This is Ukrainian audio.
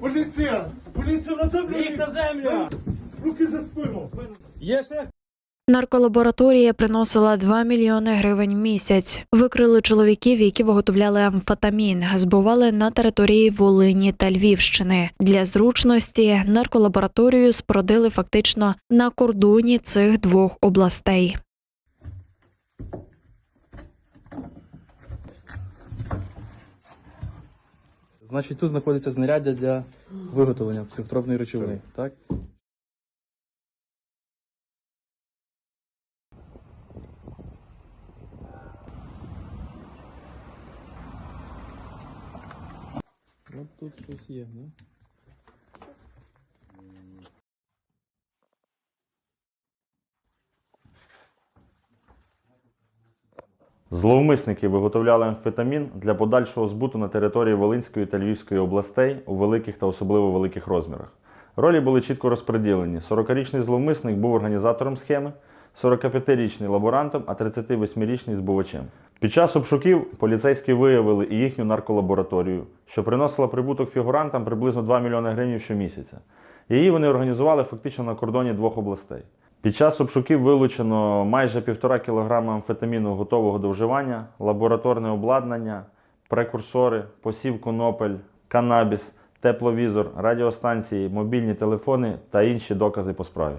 Поліція! Поліція на землю! Їх на землю! Руки за спину! Є ще Нарколабораторія приносила 2 мільйони гривень в місяць. Викрили чоловіків, які виготовляли амфетамін, збували на території Волині та Львівщини. Для зручності нарколабораторію спродили фактично на кордоні цих двох областей. Значить, тут знаходиться знаряддя для виготовлення психотропної речовини, так? От тут щось є, не? Зловмисники виготовляли амфетамін для подальшого збуту на території Волинської та Львівської областей у великих та особливо великих розмірах. Ролі були чітко розподілені. 40-річний зловмисник був організатором схеми, 45-річний лаборантом, а 38-річний збувачем. Під час обшуків поліцейські виявили і їхню нарколабораторію, що приносила прибуток фігурантам приблизно 2 мільйони гривень щомісяця. Її вони організували фактично на кордоні двох областей. Під час обшуків вилучено майже півтора кілограма амфетаміну готового до вживання, лабораторне обладнання, прекурсори, посів конопель, канабіс, тепловізор, радіостанції, мобільні телефони та інші докази по справі.